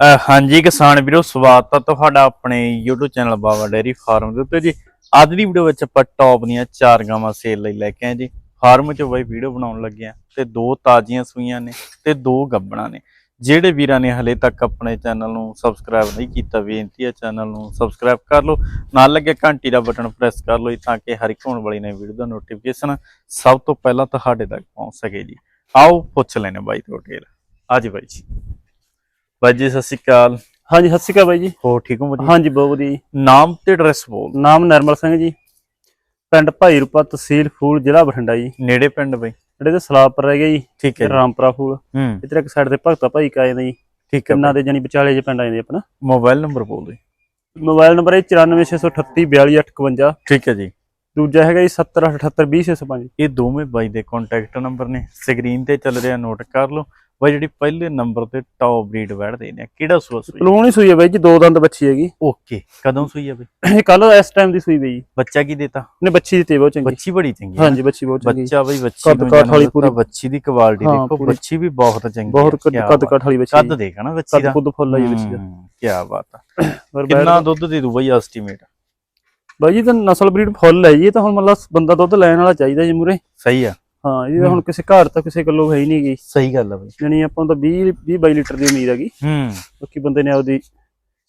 ਹਾਂਜੀ ਕਿਸਾਨ ਵੀਰੋ, ਸਵਾਗਤ ਹੈ ਤੁਹਾਡਾ ਆਪਣੇ YouTube channel Baba dairy farm ਦੇ ਉੱਤੇ ਜੀ। ਅੱਜ ਦੀ ਵੀਡੀਓ ਵਿੱਚ ਆਪਾਂ ਟੌਪ ਦੀਆਂ ਚਾਰ ਗਾਵਾਂ ਸੇਲ ਲਈ ਲੈ ਕੇ ਆਏ ਜੀ। ਫਾਰਮ 'ਚ ਬਾਈ ਵੀਡੀਓ ਬਣਾਉਣ ਲੱਗੇ ਆ ਤੇ ਦੋ ਤਾਜ਼ੀਆਂ ਸੂਈਆਂ ਨੇ ਤੇ ਦੋ ਗੱਬਣਾ ਨੇ। ਜਿਹੜੇ ਵੀਰਾਂ ਨੇ ਹਲੇ ਤੱਕ ਆਪਣੇ ਚੈਨਲ ਨੂੰ ਸਬਸਕ੍ਰਾਈਬ ਨਹੀਂ ਕੀਤਾ, ਬੇਨਤੀ ਹੈ ਚੈਨਲ ਨੂੰ ਸਬਸਕ੍ਰਾਈਬ ਕਰ ਲਓ। ਨਾਲ ਲੱਗੇ ਘੰਟੀ ਦਾ ਬਟਨ ਪ੍ਰੈਸ ਕਰ ਲਓ ਜੀ ਤਾਂ ਕਿ ਹਰ ਇੱਕ ਹੋਣ ਵਾਲੀ ਨਵੀਂ ਵੀਡੀਓ ਦਾ ਨੋਟੀਫਿਕੇਸ਼ਨ ਸਭ ਤੋਂ ਪਹਿਲਾਂ ਤੁਹਾਡੇ ਤੱਕ ਪਹੁੰਚ ਸਕੇ ਜੀ। ਆਓ ਪੁੱਛ ਲੈਣੇ ਬਾਈ ਤੋਂ ਡਿਟੇਲ ਅੱਜ ਬਾਈ ਜੀ। ਬਾਈ ਜੀ ਸਤਿ ਸ਼੍ਰੀ ਅਕਾਲ। ਹਾਂਜੀ ਸਤਿ ਸ਼੍ਰੀ ਅਕਾਲ ਬਾਈ ਜੀ। ਹੋ ਠੀਕ ਹੋ ਵਧੀਆ? ਹਾਂਜੀ ਬਹੁਤ ਵਧੀਆ ਜੀ। ਨਾਮ ਤੇ ਐਡਰੈਸ ਬੋਲ। ਨਾਮ ਨਰਮਲ ਸਿੰਘ ਜੀ। ਪਿੰਡ ਭਾਈ ਰੂਪਾ ਤਹਿਸੀਲ ਫੂਲ ਜ਼ਿਲ੍ਹਾ ਬਠਿੰਡਾ ਜੀ। ਨੇੜੇ ਪਿੰਡ ਬਈ। ਜਿਹੜੇ ਤੇ ਸਲਾਪਰ ਰਹਿ ਗਿਆ ਜੀ। ਠੀਕ ਹੈ। ਰਾਮਪੁਰਾ ਫੂਲ। ਇੱਧਰ ਇੱਕ ਸਾਈਡ ਤੇ ਭਗਤਾ ਭਾਈ ਕਾ ਜਾਂਦਾ ਜੀ। ਠੀਕ ਹੈ ਕਿੰਨਾ ਦੇ ਜਾਨੀ ਵਿਚਾਲੇ ਜੇ ਪਿੰਡ ਆ ਜਾਂਦੇ ਆਪਣਾ। ਮੋਬਾਈਲ ਨੰਬਰ ਬੋਲ ਦੇ ਮੋਬਾਈਲ ਨੰਬਰ ਹੈ 9468342858 ਠੀਕ ਹੈ ਜੀ। ਦੂਜਾ ਹੈਗਾ ਜੀ 7078200605 ਇਹ ਦੋਵੇਂ ਬਾਈ ਦੇ ਕੰਟੈਕਟ ਨੰਬਰ ਨੇ। ਸਕਰੀਨ ਤੇ ਚੱਲ ਰਿਹਾ ਨੋਟ ਕਰ ਲਓ। ਬਾਈ ਜਿਹੜੀ ਪਹਿਲੇ ਨੰਬਰ ਤੇ ਟੌਪ ਬਰੀਡ ਵੜਦੇ ਨੇ ਕਿਹੜਾ ਸੂਆ ਸੂਈ? ਹੀ ਸੂਈ ਹੈ ਬਾਈ ਜੀ ਦੋ ਦੰਦ ਬੱਚੀ ਹੈਗੀ। ਓਕੇ ਕਦੋਂ ਸੂਈ ਆ ਬਈ? ਇਹ ਕੱਲ ਇਸ ਟਾਈਮ ਦੀ ਸੂਈ ਬਈ ਬੱਚਾ ਕੀ ਦੇਤਾ? ਨੇ ਬੱਚੀ ਦਿੱਤੀ ਬਹੁਤ ਚੰਗੀ। ਬੱਚੀ ਬੜੀ ਚੰਗੀ ਹੈ ਹਾਂਜੀ ਬੱਚੀ ਬਹੁਤ ਚੰਗੀ। ਬੱਚਾ ਬਈ ਬੱਚੀ ਕੱਦ ਕਾਠ ਵਾਲੀ ਪੂਰੀ। ਬੱਚੀ ਦੀ ਕੁਆਲਿਟੀ ਹਾਂ, ਦੇਖੋ। ਬੱਚੀ ਵੀ ਬਹੁਤ ਚੰਗੀ ਬਹੁਤ ਹੈ, ਕੱਦ। ਕਾਠ ਵਾਲੀ ਬੱਚੀ ਕੱਦ ਦੇਖ ਨਾ ਬੱਚੀ ਦਾ। ਕੁੱਦ ਫੁੱਲ ਆ ਜੀ ਬੱਚੀ ਦਾ। ਕੀ ਬਾਤ ਆ ਕਿੰਨਾ ਦੁੱਧ ਦੇ ਦੂ ਬਈ ਐਸਟੀਮੇਟ ਬਾਈ ਜੀ ਤਾਂ ਨਸਲ ਬਰੀਡ ਫੁੱਲ ਹੈ ਜੀ ਇਹ ਤਾਂ ਹੁਣ ਮਤਲਬ ਬੰਦਾ ਦੁੱਧ ਲੈਣ ਵਾਲਾ ਚਾਹੀਦਾ ਜੀ ਮੂਰੇ ਸਹੀ ਆ ਹਾਂ ਇਹ ਤਾਂ ਹੁਣ ਕਿਸੇ ਘਰ ਤਾਂ ਕਿਸੇ ਗੱਲੋਂ ਹੈ ਹੀ ਨਹੀਂ ਗਈ ਸਹੀ ਗੱਲ ਆ ਬਈ। ਜਾਣੀ ਆਪਾਂ ਨੂੰ ਤਾਂ 20 20 22 ਲੀਟਰ ਦੀ ਉਮੀਦ ਹੈਗੀ ਹੂੰ। ਬਾਕੀ ਬੰਦੇ ਨੇ ਆਪਦੀ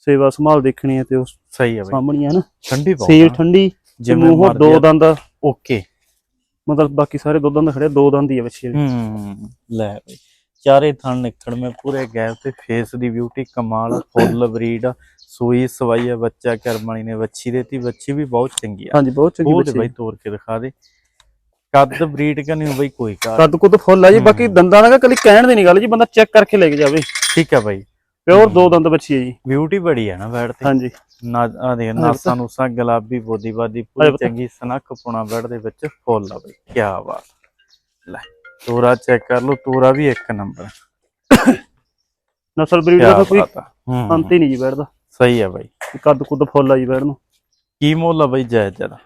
ਸੇਵਾ ਸੰਭਾਲ ਦੇਖਣੀ ਹੈ ਤੇ ਉਸ ਸਹੀ ਆ ਬਈ। ਸਾਹਮਣੀ ਹੈ ਨਾ। ਠੰਡੀ ਬਹੁਤ ਸੀਲ। ਠੰਡੀ ਜਿਵੇਂ ਮਰਜ਼ੀ ਦੋ। ਦੰਦ ਓਕੇ। ਮਤਲਬ ਬਾਕੀ ਸਾਰੇ ਦੋ ਦੰਦ ਖੜੇ ਦੋ ਦੰਦ ਹੀ ਆ ਬੱਚੀ ਹੂੰ ਲੈ ਬਈ। ਚਾਰੇ ਥਣ ਨਿਕੜ ਮੇ ਪੂਰੇ ਗੈਪ ਤੇ ਫੇਸ ਦੀ ਬਿਊਟੀ ਕਮਾਲ ਫੁੱਲ ਬਰੀਡ ਸੂਈ ਸਵਾਈ ਆ ਬੱਚਾ ਕਰਮਣੀ ਨੇ ਵੱਛੀ ਦੇਤੀ। ਵੱਛੀ ਵੀ ਬਹੁਤ ਚੰਗੀ ਆ। ਹਾਂਜੀ ਬਹੁਤ ਚੰਗੀ ਉਹ ਬੱਚੀ ਬਈ ਤੋੜ ਕੇ ਦਿਖਾ ਦੇ। ਕੱਦ ਬਰੀਡ ਕਰਨੀ ਬਈ ਕੋਈ ਕਾਰ ਕੱਦ ਕੁੱਦ ਫੁੱਲ ਆ ਜੀ ਬਾਕੀ ਦੰਦਾਂ ਦਾ ਕੱਲੀ ਕਹਿਣ ਦੀ ਨਹੀਂ ਗੱਲ ਜੀ ਬੰਦਾ ਚੈੱਕ ਕਰਕੇ ਲੈ ਕੇ ਜਾਵੇ। ਠੀਕ ਆ ਬਈ। ਪਿਓਰ ਦੋ ਦੰਦ ਬੱਚੀ ਹੈ ਜੀ। ਬਿਊਟੀ ਬੜੀ ਆ ਨਾ ਬੈਠ ਤੇ। ਹਾਂਜੀ। ਨਾ ਆ ਦੇ ਨਾਸਾਂ ਨੂਸਾਂ ਗੁਲਾਬੀ ਬੋਦੀ ਬਾਦੀ ਪੂਰੀ ਚੰਗੀ ਸਨੱਖ ਪੁਣਾ ਬੈਠ ਦੇ ਵਿੱਚ ਫੁੱਲ ਆ ਬਈ। ਕੀ ਬਾਤ। ਲੈ ਤੋਰਾ ਚੈੱਕ ਕਰ ਲਓ ਤੋਰਾ ਵੀ ਇੱਕ ਨੰਬਰ। ਨਸਲ ਬਰੀਡ ਦਾ ਕੋਈ ਹੂੰ ਅੰਤ ਹੀ ਨਹੀਂ ਜੀ ਬੈਠਦਾ ਸਹੀ ਆ ਬਾਈ। ਕੱਦ ਕੁੱਦ ਫੁੱਲ ਆ ਜੀ ਬੈਠ ਨੂੰ। ਕੀ ਮੁੱਲ ਆ ਬਾਈ ਜਾਇਜ਼ ਜਰਾ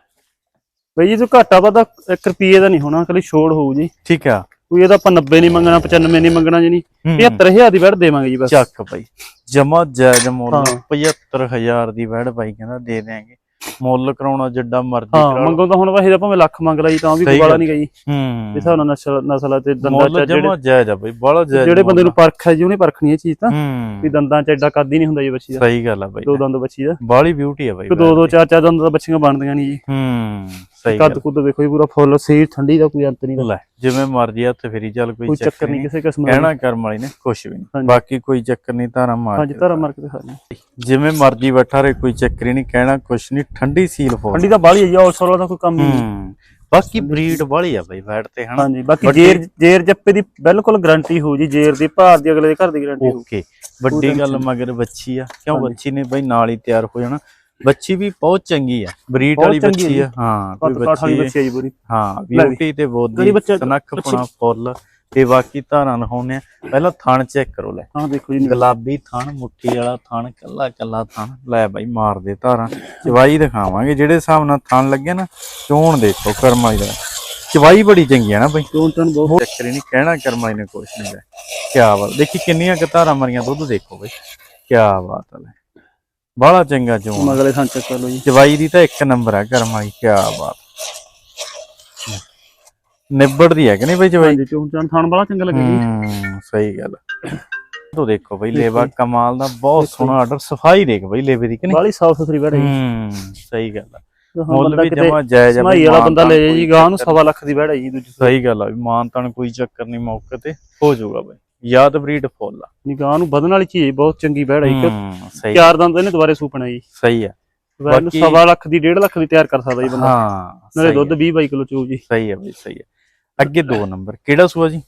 ਬਈ ਜੀ ਤੂੰ ਘਾਟਾ ਵਾਦਾ 1 ਰੁਪਏ ਦਾ ਨਹੀਂ ਹੋਣਾ ਕੱਲੀ ਛੋੜ ਹੋਊ ਜੀ। ਠੀਕ ਆ। ਕੋਈ ਇਹਦਾ ਆਪਾਂ 90 ਨਹੀਂ ਮੰਗਣਾ 95 ਨਹੀਂ ਮੰਗਣਾ ਜੀ ਨਹੀਂ। ਹੂੰ। 75000 ਦੀ ਬੈਠ ਦੇਵਾਂਗੇ ਜੀ ਬਸ। ਚੱਕ ਬਾਈ। ਜਮਾ ਜਾਇਜ਼ ਮੁੱਲ ਹਾਂ। 75000 ਦੀ ਵੜ ਬਾਈ ਕਹਿੰਦਾ ਦੇ ਦੇਾਂਗੇ ਮੁੱਲ ਕਰਾਉਣਾ ਜਿੱਡਾ ਮਰਜ਼ੀ ਹਾਂ ਕਰਾ ਮੰਗੋ ਤਾਂ ਹੁਣ ਵੈਸੇ ਤਾਂ ਭਾਵੇਂ ਲੱਖ ਮੰਗ ਲਈ ਤਾਂ ਵੀ ਬਾਲਾ। ਨਹੀਂ ਗਈ। ਇਸ ਹੂੰ ਹਿਸਾਬ ਨਾਲ ਨਸਲ ਨਸਲ ਤੇ ਦੰਦਾਂ ਚ ਜਿਹੜੇ ਜਮਾ ਜਾਇਜ਼ ਆ ਬਾਈ ਬੜਾ ਜਾਇਜ਼ ਜਿਹੜੇ ਬੰਦੇ ਨੂੰ ਪਰਖ ਹੈ ਜੀ ਉਹਨੇ ਪਰਖਣੀ ਇਹ ਚੀਜ਼ ਤਾਂ। ਹੂੰ। ਵੀ ਦੰਦਾਂ ਚ ਐਡਾ ਕੱਦ ਹੀ ਨਹੀਂ ਹੁੰਦਾ ਜੀ ਬੱਚੀ ਦਾ। ਸਹੀ ਗੱਲ ਆ ਬਾਈ। ਦੋ ਦੰਦ ਬੱਚੀ ਦਾ। ਬਾਲੀ ਬਿਊਟੀ ਆ ਬਾਈ ਦੋ ਦੋ ਚਾਰ ਚਾਰ ਦੰਦ ਤਾਂ ਬੱਚੀਆਂ ਬਣਦੀਆਂ ਨਹੀਂ ਜੀ। ਹੂੰ। ਸਹੀ ਕੱਦ ਕੁੱਦ ਵੇਖੋ ਜੀ ਪੂਰਾ ਫੁੱਲ ਸੀਰ ਠੰਡੀ ਦਾ ਕੋਈ ਅੰਤ ਨਹੀਂ। ਲੈ ਜਿਵੇਂ ਮਰਜ਼ੀ ਹੱਥ ਫੇਰੀ ਚੱਲ ਕੋਈ ਚੱਕਰ ਨਹੀਂ ਕਿਸੇ ਕਿਸਮ ਦਾ ਕਹਿਣਾ ਕਰਮ ਵਾਲੀ ਨੇ ਕੁਛ ਵੀ ਨਹੀਂ। ਬਾਕੀ ਕੋਈ ਚੱਕਰ ਨਹੀਂ ਧਾਰਾ ਮਾਰ ਹਾਂਜੀ ਧਾਰਾ ਮਾਰ ਕੇ ਦਿਖਾ। ਜਿਵੇਂ ਮਰਜ਼ੀ ਬੈਠਾ ਰੇ ਕੋਈ ਚੱਕਰ ਹੀ ਨਹੀਂ ਕਹਿਣਾ ਕੁਛ ਨਹੀਂ ਠੰਡੀ ਸੀਲ ਫੋਲ। ਠੰਡੀ ਤਾਂ ਬਾਹਲੀ ਹੈ ਜੀ ਔਰ ਸੋਲਾ ਦਾ ਕੋਈ ਕੰਮ ਨਹੀਂ। ਬਾਕੀ ਬਰੀਡ ਵਾਲੀ ਆ ਬਾਈ ਬੈਠ ਤੇ ਹਨਾ। ਹਾਂਜੀ ਬਾਕੀ ਜੇਰ ਜੇਰ ਜੱਪੇ ਦੀ ਬਿਲਕੁਲ ਗਾਰੰਟੀ ਹੋ ਜੀ ਜੇਰ ਦੀ ਭਾਰ ਦੀ ਅਗਲੇ ਦੇ ਘਰ ਦੀ ਗਾਰੰਟੀ ਹੋ ਓਕੇ ਵੱਡੀ ਗੱਲ ਮਗਰ ਬੱਚੀ ਆ। ਕਿਉਂ। ਬੱਚੀ ਨੇ ਬਾਈ ਨਾਲ ਹੀ ਤਿਆਰ ਹੋ ਜਾਣਾ। ਬੱਚੀ ਵੀ ਬਹੁਤ ਚੰਗੀ ਆ ਬਰੀਡ ਵਾਲੀ ਬੱਚੀ ਆ ਹਾਂ ਕੋਈ ਬੱਚੀ ਬੱਚੀ ਹੈ ਜੀ ਪੂਰੀ। ਹਾਂ। ਬਿਊਟੀ ਤੇ ਬੋਦੀ ਸਨੱਖ ਪਣਾ ਫੁੱਲ ਤੇ ਬਾਕੀ ਧਾਰਾਂ ਲਹਾਉਣੇ ਆ। ਪਹਿਲਾਂ ਥਣ ਚੈੱਕ ਕਰੋ ਲੈ। ਹਾਂ ਦੇਖੋ ਜੀ। ਗੁਲਾਬੀ ਥਣ ਮੁੱਠੀ ਵਾਲਾ ਥਣ ਕੱਲਾ ਕੱਲਾ ਥਣ। ਲੈ ਬਾਈ ਮਾਰ ਦੇ ਧਾਰਾਂ। ਚਵਾਈ ਦਿਖਾਵਾਂਗੇ ਜਿਹੜੇ ਹਿਸਾਬ ਨਾਲ ਥਣ ਲੱਗੇ ਨਾ ਚੋਣ ਦੇਖੋ ਕਰਮਾਈ ਦਾ। ਚਵਾਈ ਬੜੀ ਚੰਗੀ ਆ ਨਾ ਬਾਈ। ਟੋਨ ਟਨ ਬਹੁਤ ਚੱਕਰ ਨਹੀਂ ਕਹਿਣਾ ਕਰਮਾਈ ਨੇ ਕੁਛ ਨਹੀਂ ਹੈ ਕਿਆ ਬਾਤ ਦੇਖੀ ਕਿੰਨੀਆਂ ਕੁ ਧਾਰਾਂ ਮਰੀਆਂ ਦੁੱਧ ਦੇਖੋ ਬਾਈ। ਕਿਆ ਬਾਤ ਹੈ ਬਾਹਲਾ ਚੰਗਾ ਚੋਣ ਮਗਲੇ ਚੱਕ ਕਰ ਲਓ ਜੀ। ਚਵਾਈ ਦੀ ਤਾਂ ਇੱਕ ਨੰਬਰ ਹੈ ਕਰਮਾਈ ਕਿਆ ਬਾਤ। ਨਿਬੜਦੀ ਹੈ ਕਿ ਨਹੀਂ ਬਾਈ ਚਵਾਈ ਹਾਂਜੀ ਟਨ ਥਾਣ ਬੜਾ ਚੰਗਾ ਲੱਗਿਆ ਜੀ। ਹੂੰ ਸਹੀ ਗੱਲ। ਤੋ ਦੇਖੋ ਬਈ ਲੇਵਾ ਕਮਾਲ ਦਾ ਬਹੁਤ ਸੋਹਣਾ ਆਰਡਰ ਸਫ਼ਾਈ ਦੇਖ ਬਈ ਲੇਵੇ ਦੀ ਕਿ ਨਹੀਂ? ਬਾਲੀ ਸਾਫ਼ ਸੁਥਰੀ ਬੈਠ ਹੂੰ ਸਹੀ ਗੱਲ ਆ। ਮੁੱਲ ਵੀ ਜਮਾ ਜਾਇਜ਼ ਆ ਸਮਾਈ ਵਾਲਾ ਬੰਦਾ ਲੈ ਜਾਏ ਜੀ ਗਾਂ ਨੂੰ ਚੱਕਰ ਸਵਾ ਲੱਖ ਦੀ ਬੈਠ ਹੈ ਜੀ ਦੂਜੀ ਸਹੀ ਗੱਲ ਆ ਵੀ ਮਾਨ ਤਾਨ ਕੋਈ ਚੱਕਰ ਨਹੀਂ ਮੌਕੇ ਤੇ ਹੋ ਜਾਊਗਾ ਬਈ। ਯਾਦ ਬਰੀਡ ਫੁੱਲ ਆ। ਗਾਂ ਨੂੰ ਵਧਣ ਵਾਲੀ ਚੀਜ਼ ਬਹੁਤ ਚੰਗੀ ਹੂੰ, ਸਹੀ। ਚਾਰ ਦੰਦ ਇਹਨੇ ਦੁਬਾਰੇ ਸੂਪਣਾ ਜੀ। ਸਹੀ ਆ। ਵੈਨ ਨੂੰ ਬਾਕੀ- ਸਵਾ ਲੱਖ ਦੀ 1.5 ਲੱਖ ਦੀ ਤਿਆਰ ਕਰ ਸਕਦਾ ਜੀ ਬੰਦਾ। ਹਾਂ ਨਾਲੇ ਸਹੀ ਦੁੱਧ ਆ, 20 22 ਕਿਲੋ ਚੂਬ ਜੀ। ਸਹੀ ਆ ਬਈ ਸਹੀ ਆ। ਅੱਗੇ ਦੋ ਨੰਬਰ। ਕਿਹੜਾ ਸੂਆ ਜੀ?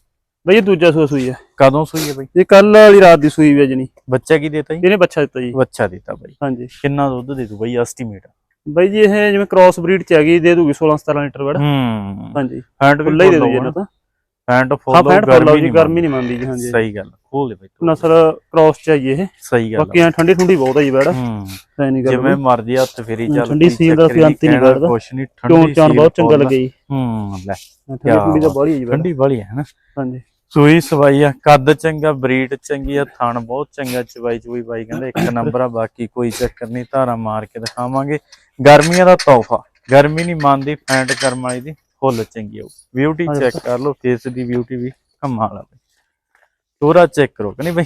ਬਈ ਇਹ ਦੂਜਾ ਸੂਆ ਸੂਈ ਹੈ ਕਦੋਂ ਸੂਈ ਹੈ ਬਈ? ਇਹ ਕੱਲ ਵਾਲੀ ਰਾਤ ਦੀ ਸੂਈ ਵੀ ਜਣੀ ਬੱਚਾ ਕੀ ਦੇਤਾ ਜੀ? ਇਹਨੇ ਬੱਚਾ ਦਿੱਤਾ ਜੀ। ਬੱਚਾ ਦਿੱਤਾ ਬਈ। ਹਾਂਜੀ। ਕਿੰਨਾ ਦੁੱਧ ਦੇ ਦੂ ਬਈ ਐਸਟੀਮੇਟ? ਬਈ ਜੀ ਇਹ ਜਿਵੇਂ ਕ੍ਰਾਸ ਬਰੀਡ ਚ ਹੈਗੀ ਦੇ ਦੂਗੀ 16 17 ਲੀਟਰ ਵੜ ਹੂੰ। ਹਾਂਜੀ। ਫੈਂਟ ਵੀ ਹੀ ਦੇ ਫੁੱਲ ਦੂਗੀ ਇਹਨਾਂ ਤਾਂ। ਫੈਂਟ ਫੁੱਲ ਗਰਮੀ ਨਹੀਂ ਮੰਨਦੀ। ਜੀ ਹਾਂਜੀ। ਸਹੀ ਗੱਲ ਖੋਲ ਦੇ ਬਈ ਤੂੰ। ਨਸਲ ਕ੍ਰਾਸ ਚ ਇਹ। ਸਹੀ ਗੱਲ ਬਾਕੀ ਐ ਠੰਡੀ ਠੰਡੀ ਬਹੁਤ ਹੈ ਜੀ ਬੈੜ ਹੂੰ। ਨਹੀਂ ਜਿਵੇਂ ਮਰਜ਼ੀ ਹੱਥ ਫੇਰੀ ਚੱਲ ਠੰਡੀ ਸੀਲ ਦਾ ਨੀ, ਅੰਤ ਹੀ ਨੀ ਕਹਿਣਾ ਕਰਦਾ। ਕੁਛ ਨਹੀਂ ਠੰਡੀ ਸੀਲ ਬਹੁਤ ਚੰਗਾ ਜੀ। ਹੂੰ ਲੈ ਠੰਡੀ ਠੰਡੀ ਦਾ ਬਾਹਲੀ ਹੈ ਜੀ ਬੈੜ ਠੰਡੀ ਵਾਲੀ ਹੈ ਨਾ? ਹਾਂਜੀ। ਸੂਈ ਸਵਾਈ ਆ ਕੱਦ ਚੰਗਾ ਬਰੀਡ ਚੰਗੀ ਆ ਥਣ ਬਹੁਤ ਚੰਗਾ ਚਵਾਈ ਚੁਈ ਬਾਈ ਕਹਿੰਦੇ ਇੱਕ ਨੰਬਰ ਆ ਬਾਕੀ ਕੋਈ ਚੱਕਰ ਨਹੀਂ ਧਾਰਾ ਮਾਰ ਕੇ ਦਿਖਾਵਾਂਗੇ। ਗਰਮੀਆਂ ਦਾ ਤੋਹਫਾ। ਗਰਮੀ ਨਹੀਂ ਮੰਨਦੀ ਫੈਂਟ ਕਰਮ ਵਾਲੀ ਦੀ। ਫੁੱਲ ਚੰਗੀ ਆ ਬਿਊਟੀ ਚੈੱਕ ਕਰ ਲਓ ਫੇਸ ਦੀ ਬਿਊਟੀ ਵੀ ਕਮਾਲ ਆ ਬਈ। ਤੋਰਾ ਚੈੱਕ ਕਰੋ ਕਿ ਨਹੀਂ ਬਈ?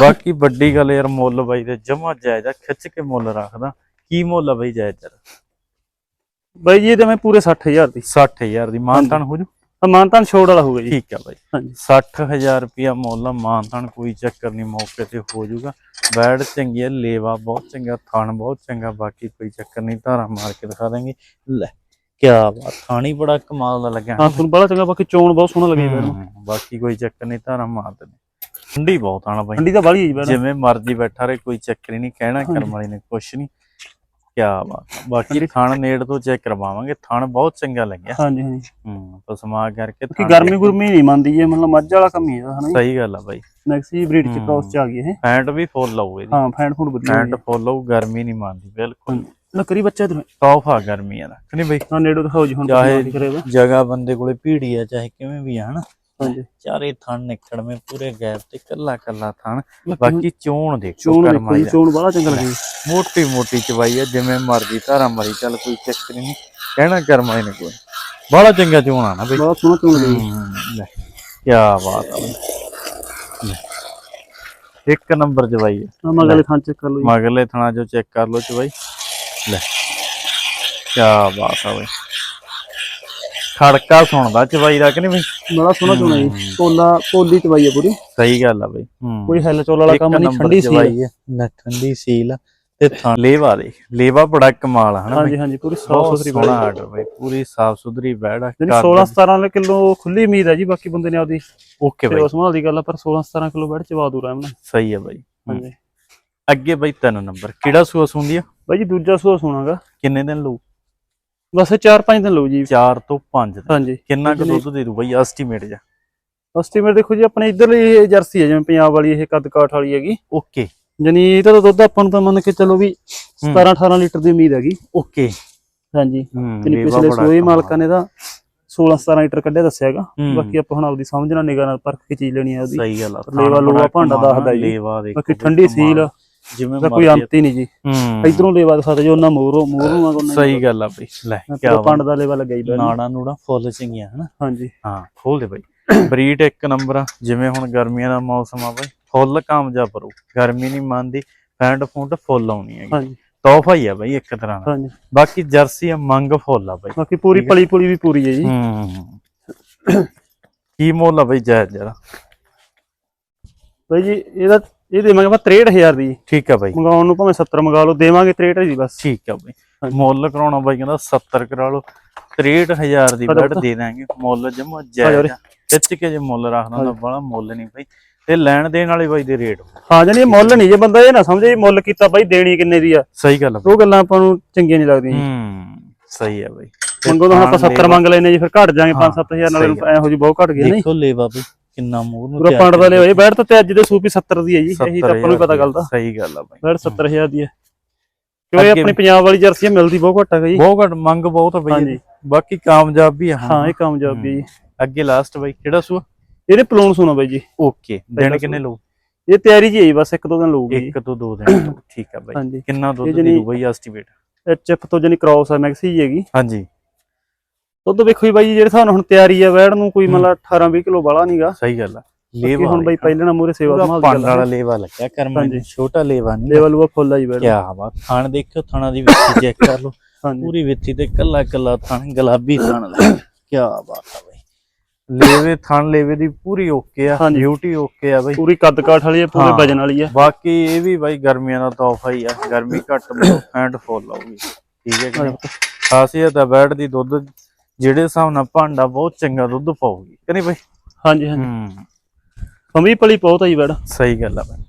ਬਾਕੀ ਵੱਡੀ ਗੱਲ ਯਾਰ ਮੁੱਲ ਬਾਈ ਦੇ ਜਮਾ ਜਾਇਜ਼ ਆ ਖਿੱਚ ਕੇ ਮੁੱਲ ਰੱਖਦਾ। ਕੀ ਮੁੱਲ ਆ ਬਈ ਜਾਇਜ਼ ਯਾਰ? ਬਾਈ ਜੀ ਇਹਦੇ ਮੈਂ ਪੂਰੇ 60000 ਦੀ। 60000 ਦੀ ਮਾਨਤਾਨ ਹੋ ਜੂ? ਮਾਨਤਾਨ ਛੋੜ ਵਾਲਾ ਹੋਊਗਾ ਜੀ। ਠੀਕ ਆ ਬਾਈ। ਹਾਂਜੀ। 60000 ਰੁਪਿਆ ਮੁੱਲ ਆ ਮਾਨਤਾਨ ਕੋਈ ਚੱਕਰ ਨਹੀਂ ਮੌਕੇ ਤੇ ਹੋ ਜਾਊਗਾ। ਬੈਡ ਚੰਗੀ ਹੈ ਲੇਵਾ ਬਹੁਤ ਚੰਗਾ ਥਣ ਬਹੁਤ ਚੰਗਾ ਬਾਕੀ ਕੋਈ ਚੱਕਰ ਨਹੀਂ ਧਾਰਾ ਮਾਰ ਕੇ ਦਿਖਾ ਦਾਂਗੇ। ਲੈ ਕੀ ਬਾਤ ਥਾਣੀ ਬੜਾ ਕਮਾਲ ਦਾ ਲੱਗਿਆ। ਹਾਂ ਤੁਹਾਨੂੰ ਬੜਾ ਚੰਗਾ ਬਾਕੀ ਚੋਣ ਬਹੁਤ ਸੋਹਣਾ ਲੱਗਿਆ ਬੈਡ ਨੂੰ। ਹਮ, ਬਾਕੀ ਕੋਈ ਚੱਕਰ ਨਹੀਂ ਧਾਰਾ ਮਾਰ ਦਿੰਦੇ ਠੰਡੀ ਬਹੁਤ ਆਣਾ ਬਾਈ। ਠੰਡੀ ਤਾਂ ਬਾਲੀ ਹੈ ਜੀ ਜਿਵੇਂ ਮਰਜ਼ੀ ਬੈਠਾ ਰਹੇ ਕੋਈ ਚੱਕਰ ਹੀ ਨਹੀਂ ਕਹਿਣਾ ਕਰਮ ਵਾਲੀ ਨੇ ਕੁਛ ਨਹੀਂ। ਕੀ ਬਾਤ। ਬਾਕੀ ਥਣ ਨੇੜ ਤੋਂ ਚੈੱਕ ਕਰਵਾਵਾਂਗੇ ਥਣ ਬਹੁਤ ਚੰਗਾ ਲੱਗਿਆ। ਹਾਂਜੀ ਹਾਂਜੀ। ਹੂੰ ਪਸਮਾ ਕਰਕੇ ਕਿ ਗਰਮੀ ਗੁਰਮੀ ਨਹੀਂ ਮੰਨਦੀ ਇਹ ਮਤਲਬ ਮੱਝ ਵਾਲਾ ਕੰਮ ਹੀ ਹੈ ਹਨਾ ਜੀ। ਸਹੀ ਗੱਲ ਆ ਬਾਈ। ਮੈਕਸੀ ਬਰੀਡ ਚ। ਕ੍ਰੋਸ ਚ ਆ ਗਈ ਇਹ। ਫੈਂਟ ਵੀ ਫੁੱਲ ਲਾਉ ਇਹਦੀ। ਹਾਂ ਫੈਂਟ ਫੂਡ ਵਧੀਆ ਫੈਂਟ ਫੁੱਲ ਲਾਉ ਗਰਮੀ ਨਹੀਂ ਮੰਨਦੀ ਬਿਲਕੁਲ। ਨਾ ਕਰੀ ਬੱਚਾ ਇਧਰ। ਤੋਹਫਾ ਗਰਮੀਆਂ ਦਾ ਕਿ ਨਹੀਂ ਬਈ? ਹਾਂ ਨੇੜੋ ਦਿਖਾਓ ਜੀ ਹੁਣ ਚਾਹੇ। ਜਗ੍ਹਾ ਬੰਦੇ ਕੋਲੇ ਭੀੜੀ ਆ ਚਾਹੇ ਕਿਵੇਂ ਵੀ ਆ ਹਨਾ। ਹਾਂਜੀ। ਚਾਰੇ ਥਣ ਨਿਕੜਵੇਂ ਪੂਰੇ ਗੈਪ ਤੇ ਕੱਲਾ ਕੱਲਾ ਥਣ। ਬਾਕੀ ਚੋਣ ਦੇਖੋ ਚੋਣ ਦਾ। ਚੋਣ ਬੜਾ ਚੰਗਾ ਲੱਗਿਆ ਮੋਟੀ ਮੋਟੀ ਚਵਾਈ ਆ ਜਿਵੇਂ ਮਰਜ਼ੀ ਧਾਰਾ ਮਰੀ ਚੱਲ ਕੋਈ ਚੱਕਰ ਹੀ ਨਹੀਂ। ਕਹਿਣਾ ਕਰਮ ਵਾਲੀ ਨੇ ਕੋਈ। ਬੜਾ ਚੰਗਾ ਚੋਣ ਆ ਨਾ ਬਈ। ਬਹੁਤ ਸੋਹਣਾ ਚੋਣ ਲੱਗਿਆ ਜੀ। ਹਮ, ਲੈ ਕੀ ਬਾਤ ਲੈ। ਇੱਕ ਨੰਬਰ ਚਵਾਈ ਹੈ ਹਾਂ ਮਗਲੇ ਥਾਂ ਚੈੱਕ ਕਰ ਲਓ ਮਗਲੇ ਥਣਾ ਜੋ ਚੈੱਕ ਕਰ ਲੋ ਚਵਾਈ। ਲੈ ਕੀ ਬਾਤ ਆ ਬਈ। ਖੜਕਾ ਸੁਣਦਾ ਚਵਾਈ ਦਾ ਕਿ ਨਹੀਂ ਬਈ? ਬੜਾ ਸੋਹਣਾ ਚੋਣ ਜੀ। ਪੋਲਾ ਪੋਲੀ ਚਵਾਈ ਹੈ ਪੂਰੀ। ਸਹੀ ਗੱਲ ਆ ਬਈ। ਹੂੰ। ਕੋਈ ਹੈਲ ਚੋਲ ਵਾਲਾ ਕੰਮ ਨਹੀਂ ਠੰਡੀ ਸੀ ਚਵਾਈ ਹੈ ਲੈ ਠੰਡੀ ਸੀਲ ਆ। ਤੇ ਥਾਂ ਲੇਵਾ ਦੇ। ਲੇਵਾ ਬੜਾ ਕਮਾਲ ਆ ਹਨਾ ਬਈ? ਹਾਂਜੀ ਹਾਂਜੀ ਪੂਰੀ ਸਾਫ਼ ਬਹੁਤ ਸੁਥਰੀ ਸੋਹਣਾ ਆਰਡਰ ਬਈ ਪੂਰੀ ਸਾਫ਼ ਸੁਥਰੀ ਬੈੜ ਆ। ਜਿਹੜੀ 16 17 ਕਿਲੋ ਖੁੱਲੀ ਉਮੀਦ ਹੈ ਜੀ ਬਾਕੀ ਬੰਦੇ ਨੇ ਆਪਦੀ। ਓਕੇ ਤੇ ਬਈ। ਉਸ ਮਾਲ ਦੀ ਗੱਲ ਆ ਪਰ 16 17 ਕਿਲੋ ਬੈਡ ਚਵਾ ਦੂ ਰਹਿਮ ਨਾਲ ਸਹੀ ਹੈ ਬਈ। ਹਾਂਜੀ। ਅੱਗੇ ਬਈ ਤਿੰਨ ਨੰਬਰ। ਕਿਹੜਾ ਸੂਆ ਸੁੰਦੀ ਆ? ਬਾਈ ਜੀ ਦੂਜਾ ਸੂਆ ਸੁਣਾਗਾ। ਕਿੰਨੇ ਦਿਨ ਲਊ? ਬਸ 4-5 ਦਿਨ ਲਓ ਜੀ। 4 ਤੋਂ 5 ਦਿਨ। ਹਾਂਜੀ। ਕਿੰਨਾ ਕੁ ਦੁੱਧ ਦੇ ਦੂ ਬਈ? ਐਸਟੀਮੇਟ ਜਾ ਐਸਟੀਮੇਟ ਦੇਖੋ ਜੀ ਆਪਣੇ ਇਧਰਲੀ ਇਹ ਜਰਸੀ ਹੈ ਜਿਵੇਂ ਪੰਜਾਬ ਵਾਲੀ ਇਹ ਕੱਦ ਕਾਠ ਵਾਲੀ ਹੈਗੀ। ਓਕੇ ਜਾਨੀ ਇਹਦਾ ਤਾਂ ਦੁੱਧ ਆਪਾਂ ਨੂੰ ਤਾਂ ਮੰਨ ਕੇ ਚੱਲੋ ਵੀ 17 18 ਲੀਟਰ ਦੀ ਉਮੀਦ ਹੈਗੀ। ਓਕੇ ਹਾਂਜੀ। ਜਾਨੀ ਪਿਛਲੇ ਸੂਏ। ਮਾਲਕਾਂ ਨੇ ਤਾਂ 16 17 ਲੀਟਰ ਕੱਢਿਆ ਦੱਸਿਆ ਹੈਗਾ। ਹੂੰ। ਬਾਕੀ ਆਪਾਂ ਹੁਣ ਆਪਦੀ ਸਮਝ ਨਾਲ ਨਿਗਾਹ ਨਾਲ ਪਰਖ ਕੇ ਚੀਜ਼ ਲੈਣੀ ਹੈ ਉਹਦੀ। ਸਹੀ ਗੱਲ ਆ ਲੇਵਾ ਲੂਆ ਭਾਂਡਾ ਆ, ਦੱਸਦਾ ਜੀ। ਲੇਵਾ ਦੇਖੋ ਬਾਕੀ ਠੰਡੀ। ਸੀਲ। ਜਿਵੇਂ ਦਾ ਕੋਈ ਅੰਤ ਹੀ ਨਹੀਂ ਜੀ। ਇਧਰੋਂ ਲੇਵਾ ਦਿਖਾ ਜੋ ਉਹਨਾਂ ਮੋਰੋਂ ਮੋਰੋਂ ਆ ਕੋਨੇ ਸਹੀ ਗੱਲ ਆ ਬਈ। ਲੈ ਕੀ ਪੰਡ ਦਾ ਲੇਵਾ ਲੱਗਿਆ ਜੀ ਬੈਡ ਨੂੰ। ਨਾੜਾ ਨੂੜਾ ਫੁੱਲ ਚੰਗੀਆਂ ਹਨਾ? ਹਾਂਜੀ। ਹਾਂ ਖੋਲ ਦੇ ਬਈ। ਬਰੀਡ ਇੱਕ ਨੰਬਰ ਆ ਜਿਵੇਂ ਹੁਣ ਗਰਮੀਆਂ ਦਾ ਮੌਸਮ ਆ ਬਈ। ਫੁੱਲ ਕਾਮਯਾਬ ਰੂ ਗਰਮੀ ਨਹੀਂ ਮੰਨਦੀ ਫੈਂਟ ਫੁੰਟ ਫੁੱਲ ਆਉਣੀ ਹੈਗੀ। ਹਾਂਜੀ। ਤੋਹਫਾ ਹੀ ਆ ਬਈ ਇੱਕ ਤਰ੍ਹਾਂ ਦਾ। ਹਾਂਜੀ। ਬਾਕੀ ਜਰਸੀ ਆ ਮੰਗ ਫੁੱਲ ਆ ਬਈ। ਬਾਕੀ ਪੂਰੀ ਪਲੀ ਪੁਲੀ ਵੀ ਪੂਰੀ ਹੈ ਜੀ। ਹੂੰ। ਕੀ ਮੁੱਲ ਆ ਬਈ ਜਾਇਜ਼ ਜਰਾ? ਬਾਈ ਜੀ ਇਹਦਾ ਇਹ ਦੇਵਾਂਗੇ ਆਪਾਂ 63000 ਦੀ। ਠੀਕ ਆ ਬਈ। ਮੰਗਾਉਣ ਨੂੰ ਭਾਵੇਂ 70 ਮੰਗਾ ਲਓ ਦੇਵਾਂਗੇ 63 ਦੀ ਬਸ। ਠੀਕ ਆ ਬਈ। ਮੁੱਲ ਕਰਾਉਣਾ ਬਾਈ ਕਹਿੰਦਾ 70 ਕਰਾ ਲਓ 63000 ਦੀ ਬੈਡ ਦੇ ਦਾਂਗੇ। ਮੁੱਲ ਜਮਾ ਜਾਇਜ਼। ਖਿੱਚ ਕੇ ਜੇ ਮੁੱਲ ਰੱਖਦਾ ਤਾਂ ਬੜਾ ਮੁੱਲ ਨਹੀਂ ਬਈ। ਤੇ ਲੈਣ ਦੇਣ ਵਾਲੇ ਬਾਈ ਦੇ ਰੇਟ। ਹਾਂ ਜਾਨੀ ਇਹ ਮੁੱਲ ਨਹੀਂ ਜੇ ਬੰਦਾ ਇਹ ਨਾ ਸਮਝੇ ਮੁੱਲ ਕੀਤਾ ਬਾਈ ਦੇਣੀ ਕਿੰਨੇ ਦੀ ਆ। ਸਹੀ ਗੱਲ। ਉਹ ਗੱਲਾਂ ਆਪਾਂ ਨੂੰ ਚੰਗੀਆਂ ਨਹੀਂ ਲੱਗਦੀਆਂ। ਹੂੰ ਸਹੀ ਆ ਬਈ। ਮੰਗੋ ਤਾਂ ਆਪਾਂ ਥਾਣ 70 ਮੰਗ ਲੈਨੇ ਜੀ ਫਿਰ ਘਟ ਜਾਾਂਗੇ ਹਾਂ, 5-7000 ਨਾਲ ਸਹੀ ਇਹੋ ਜੀ ਬਹੁਤ ਘਟ ਗਿਆ ਨਹੀਂ ਦੇਖੋ ਲੇਵਾ ਬਈ। ਕਿੰਨਾ ਮੂੰਹ ਨੂੰ ਪੂਰਾ ਪੰਡ ਦਾ ਲਿਆ ਇਹ ਬੈਠ ਤਾਂ ਤੇ ਅੱਜ ਦੇ ਸੂਪੀ 70 ਦੀ ਹੈ ਜੀ। ਇਹੀ ਤਾਂ ਆਪਾਂ ਨੂੰ ਪਤਾ ਗੱਲ ਦਾ ਸਹੀ ਗੱਲ ਆ ਬਈ। ਬੈਠ 70000 ਦੀ ਹੈ। ਕਿਉਂ ਇਹ ਆਪਣੀ ਪੰਜਾਬ ਵਾਲੀ ਜਰਸੀ ਮਿਲਦੀ ਬਹੁਤ ਘੱਟ ਹੈ ਜੀ ਬਹੁਤ ਘੱਟ ਮੰਗ ਬਹੁਤ ਆ ਬਈ। ਇਹਦੀ। ਬਾਕੀ ਕਾਮਯਾਬ ਹੁਣ। ਹਾਂ ਇਹ ਕਾਮਯਾਬ ਵੀ ਹੈ। ਜੀ ਅੱਗੇ ਲਾਸਟ ਬਈ ਕਿਹੜਾ ਸੂਆ? ਇਹਨੇ ਪਲੋਨ ਸੁਣਾ ਬਾਈ ਜੀ। ਓਕੇ। ਦਿਨ ਕਿੰਨੇ ਲਓ ਇਹ ਤਿਆਰੀ ਜੀ ਹੈ ਬਸ ਇੱਕ ਦੋ ਦਿਨ ਲਊਗੀ ਇੱਕ ਤੋਂ ਦੋ ਦਿਨ। ਠੀਕ ਆ ਬਈ। ਕਿੰਨਾ ਦੁੱਧ ਦੇ ਬਈ ਐਸਟੀਮੇਟ ਐਚਐਫ ਤੋਂ ਜਾਨੀ ਕ੍ਰਾਸ ਆ ਮੈਕਸੀ ਜੀ ਹੈਗੀ। ਹਾਂਜੀ। ਦੁੱਧ ਵੇਖੋ ਜੀ ਬਾਈ ਜੀ ਜਿਹੜੇ ਨਾਲ ਹੁਣ ਤਿਆਰੀ ਆ ਵੈੜ ਨੂੰ ਕੋਈ ਮਤਲਬ 18 20 ਕਿਲੋ ਵਾਲਾ ਨਹੀਂਗਾ ਸਹੀ ਗੱਲ ਆ। ਬਾਕੀ ਹੁਣ ਬਾਈ ਪਹਿਲਾਂ ਨਾ ਮੂਰੇ ਸੇਵਾ ਸੰਭਾਲ ਪੰਡ ਵਾਲਾ ਲੇਵਾ ਲੱਗਿਆ ਕਰਮਾਂ ਹਾਂਜੀ। ਛੋਟਾ ਲੇਵਾ ਨਹੀਂ ਲੈਵਲ ਉਹ ਫੁੱਲ ਆ ਜੀ ਵੈੜ ਕੀ ਬਾਤ ਥਣ ਦੇਖੋ ਥਣਾ ਦੀ ਵਿੱਥੀ ਚੈੱਕ ਕਰ ਲਓ। ਪੂਰੀ ਵਿੱਥੀ ਤੇ ਕੱਲਾ ਕੱਲਾ ਥਣ ਗੁਲਾਬੀ ਥਣ ਦਾ ਕੀ ਬਾਤ ਆ ਬਈ। ਲੇਵੇ ਥਣ ਲੇਵੇ ਦੀ ਪੂਰੀ ਓਕੇ ਆ। ਬਿਊਟੀ ਓਕੇ ਆ ਬਈ। ਪੂਰੀ ਕੱਦ ਕਾਠ ਵਾਲੀ ਹੈ ਪੂਰੇ। ਵਜਨ ਵਾਲੀ ਹੈ ਬਾਕੀ ਇਹ ਵੀ ਬਾਈ ਗਰਮੀਆਂ ਦਾ ਤੋਹਫਾ ਹੀ ਆ। ਗਰਮੀ ਘੱਟ ਐਂਡ ਫੁੱਲ ਆਊਗੀ। ਠੀਕ ਹੈ ਕਿ? ਖਾਸੀਅਤ ਆ ਬੈਡ ਦੀ ਦੁੱਧ ਜਿਹੜੇ ਹਿਸਾਬ ਨਾਲ ਭਾਂਡਾ ਬਹੁਤ ਚੰਗਾ ਦੁੱਧ ਪਾਊਗੀ ਕਿ ਨਹੀਂ ਬਾਈ? ਹਾਂਜੀ ਹਾਂਜੀ। ਹੂੰ। ਫੰਮੀ ਪਲੀ ਬਹੁਤ ਆ ਜੀ ਸਹੀ ਗੱਲ ਆ ਬਾਈ।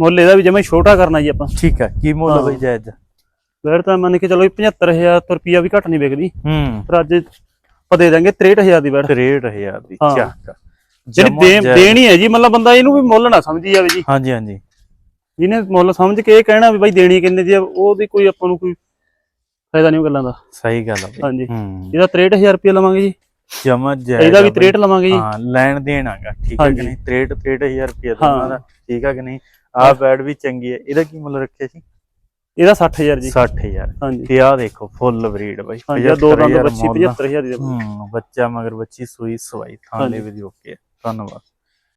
ਮੁੱਲ ਇਹਦਾ ਵੀ ਜਿਵੇਂ ਛੋਟਾ ਕਰਨਾ ਜੀ ਆਪਾਂ। ਠੀਕ ਆ ਕੀ ਮੁੱਲ। ਬਾਈ ਜਾਇਜ਼? ਵੈੜ ਤਾਂ ਮੰਨ ਕੇ ਚਲੋ 75000 ਤੋਂ ਰੁਪਿਆ ਵੀ ਘੱਟ ਨਹੀਂ ਵਿਕਦੀ। ਹੂੰ। ਪਰ ਅੱਜ ਆਪਾਂ ਦੇ ਦਾਂਗੇ 63000 ਦੀ ਵੈੜ 63000 ਦੀ। ਚੱਕ। ਜਿਹੜੀ। ਦੇਣੀ ਹੈ ਜੀ ਮਤਲਬ ਬੰਦਾ ਇਹਨੂੰ ਵੀ ਮੁੱਲ ਨਾ ਸਮਝੀ ਜਾਵੇ ਜੀ। ਹਾਂਜੀ ਹਾਂਜੀ। ਜਿਹਨੇ ਮੁੱਲ ਸਮਝ ਕੇ ਇਹ ਕਹਿਣਾ ਵੀ ਬਾਈ ਦੇਣੀ ਕਿੰਨੇ ਦੀ ਆ ਉਹਦੀ ਕੋਈ ਆਪਾਂ ਨੂੰ ਕੋਈ ਫਾਇਦਾ ਨਹੀਂ ਉਹ ਗੱਲਾਂ ਦਾ। ਸਹੀ ਗੱਲ ਆ ਬਾਈ। ਹਾਂਜੀ। ਹੂੰ। ਇਹਦਾ 63000 ਰੁਪਏ ਲਵਾਂਗੇ ਜੀ। ਜਮਾ ਜਾਇਜ਼ ਇਹਦਾ ਵੀ ਬਾਈ। 63 ਲਵਾਂਗੇ ਜੀ। ਹਾਂ ਲੈਣ ਦੇਣ ਆਗਾ ਠੀਕ ਹੈ ਕਿ ਹਾਂਜੀ। ਨਹੀਂ? 63 63000 ਰੁਪਏ। ਦੋਨਾਂ ਦਾ ਠੀਕ ਹੈ ਕਿ ਨਹੀਂ? ਆਹ ਬੈਡ ਵੀ ਚੰਗੀ ਹੈ ਇਹਦਾ ਕੀ ਮੁੱਲ ਰੱਖਿਆ ਸੀ? ਇਹਦਾ 60000 ਜੀ। 60000 ਹਾਂਜੀ। ਤੇ ਆਹ ਦੇਖੋ ਫੁੱਲ ਬਰੀਡ ਬਾਈ। ਹਾਂਜੀ ਆਹ ਦੋ ਦੰਦ 75,000 ਬੱਚੀ ਮੁੱਲ। 75000 ਦੀ ਦੇ ਹੂੰ ਬੱਚਾ ਮਗਰ ਬੱਚੀ ਸੂਈ ਸਵਾਈ ਥਾਲੇ ਹਾਂਜੀ। ਵੀ ਦੀ ਓਕੇ ਧੰਨਵਾਦ।